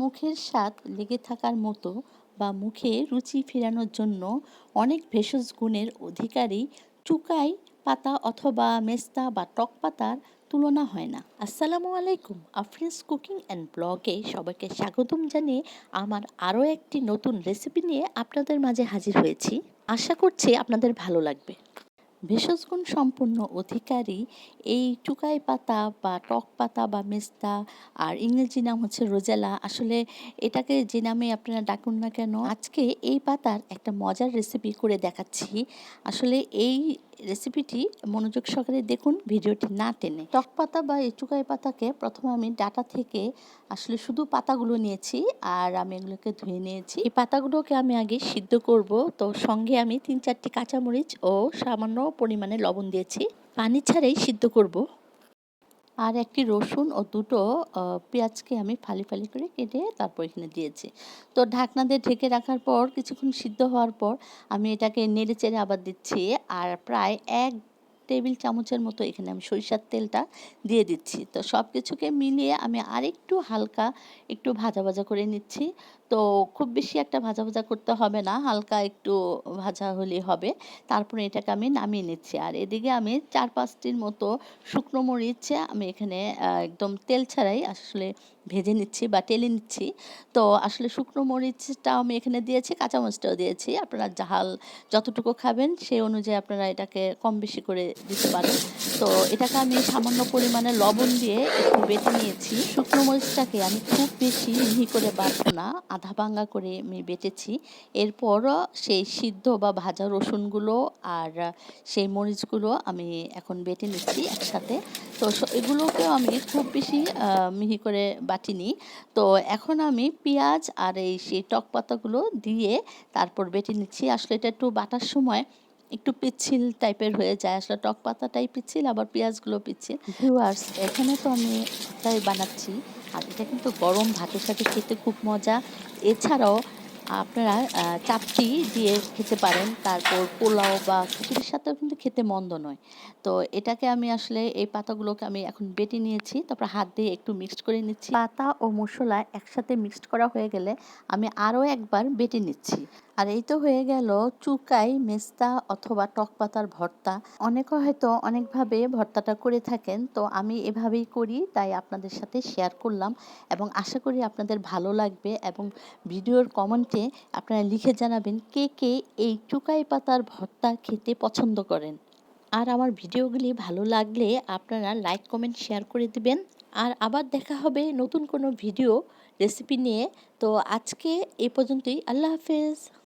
মুখের স্বাদ লেগে থাকার মতো বা মুখে রুচি ফেরানোর জন্য অনেক ভেষজ গুণের অধিকারী চুকাই পাতা অথবা মেস্তা বা টক পাতার তুলনা হয় না। আসসালামু আলাইকুম, আফরিন্স কুকিং অ্যান্ড ব্লগে সবাইকে স্বাগতম জানিয়ে আমার আরও একটি নতুন রেসিপি নিয়ে আপনাদের মাঝে হাজির হয়েছি। আশা করছি আপনাদের ভালো লাগবে। ভেষজ গুণ সম্পন্ন অধিকারী। এই টুকাই পাতা বা টক পাতা বা মেস্তা আর ইংরেজি নাম হচ্ছে রোজেলা। আসলে এটাকে যে নামে আপনারা ডাকুন না কেন, আজকে এই পাতার একটা মজার রেসিপি করে দেখাচ্ছি। আসলে এই রেসিপিটি মনোযোগ সহকারে দেখুন, ভিডিওটি না টেনে। টক পাতা বা এই চুকাই পাতাকে প্রথমে আমি ডাটা থেকে আসলে শুধু পাতাগুলো নিয়েছি আর আমি এগুলোকে ধুয়ে নিয়েছি। এই পাতাগুলোকে আমি আগে সিদ্ধ করব। তো সঙ্গে আমি তিন চারটি কাঁচামরিচ ও সামান্য পরিমাণে লবণ দিয়েছি। পানি ছাড়াই সিদ্ধ করব। আর একটি রসুন ও দুটো পেঁয়াজকে আমি ফালি ফালি করে কেটে তারপর এখানে দিয়েছি। তো ঢাকনা দিয়ে ঢেকে রাখার পর, কিছুক্ষণ সিদ্ধ হওয়ার পর, আমি এটাকে নেড়ে চেড়ে আবার দিচ্ছি। আর প্রায় এক টেবিল চামচের মতো এখানে আমি সরিষার তেলটা দিয়ে দিচ্ছি। তো সব কিছুকে মিলিয়ে আমি আরেকটু হালকা একটু ভাজা ভাজা করে নিচ্ছি। তো খুব বেশি একটা ভাজা ভাজা করতে হবে না, হালকা একটু ভাজা হলেই হবে। তারপরে এটাকে আমি নামিয়ে নিচ্ছি। আর এদিকে আমি চার পাঁচটির মতো শুকনো মরিচ আমি এখানে একদম তেল ছাড়াই আসলে ভেজে নিচ্ছি বা টেলে নিচ্ছি। তো আসলে শুকনো মরিচটাও আমি এখানে দিয়েছি কাঁচা মরিচটাও দিয়েছি। আপনারা ঝাল যতটুকু খাবেন সেই অনুযায়ী আপনারা এটাকে কম বেশি করে দিতে পারেন তো এটাকে আমি সামান্য পরিমাণে লবণ দিয়ে একটু বেটে নিয়েছি। শুকনো মরিচটাকে আমি খুব বেশি মিহি করে বাটবো না, আধা ভাঙ্গা করে আমি বেটেছি। এরপর সেই সিদ্ধ বা ভাজা রসুনগুলো আর সেই মরিচগুলো আমি এখন বেটে নিচ্ছি একসাথে। তো এগুলোকেও আমি খুব বেশি মিহি করে বাটিনি। তো এখন আমি পেঁয়াজ আর এই সেই টক পাতাগুলো দিয়ে তারপর বেটে নিচ্ছি। আসলে এটা একটু বাটার সময় একটু পিচ্ছিল টাইপের হয়ে যায়। আসলে টক পাতাটাই পিচ্ছিল, আবার পেঁয়াজগুলো পিচ্ছিল। ভিউয়ার্স এখানে তো আমি তাই বানাচ্ছি। আর এটা কিন্তু গরম ভাতের সাথে খেতে খুব মজা। এছাড়াও আপনারা চাপটি দিয়ে খেতে পারেন। তারপর পোলাও বা খিচুড়ির সাথেও কিন্তু খেতে মন্দ নয়। তো এটাকে আমি আসলে, এই পাতাগুলোকে আমি এখন বেটে নিয়েছি। তারপর হাত দিয়ে একটু মিক্সড করে নিচ্ছি। পাতা ও মশলা একসাথে মিক্সড করা হয়ে গেলে আমি আরও একবার বেটে নিচ্ছি। আর এই তো হয়ে গেল চুকাই, মেস্তা অথবা টক পাতার ভর্তা। অনেকে হয়তো অনেকভাবে ভর্তাটা করে থাকেন, তো আমি এভাবেই করি, তাই আপনাদের সাথে শেয়ার করলাম এবং আশা করি আপনাদের ভালো লাগবে এবং ভিডিওর কমেন্টে আপনারা লিখে জানাবেন কে কে এই চুকাই পাতার ভর্তা খেতে পছন্দ করেন। আর আমার ভিডিওগুলি ভালো লাগলে আপনারা লাইক কমেন্ট শেয়ার করে দিবেন। আর আবার দেখা হবে নতুন কোনো ভিডিও রেসিপি নিয়ে। তো আজকে এ পর্যন্তই, আল্লাহ হাফেজ।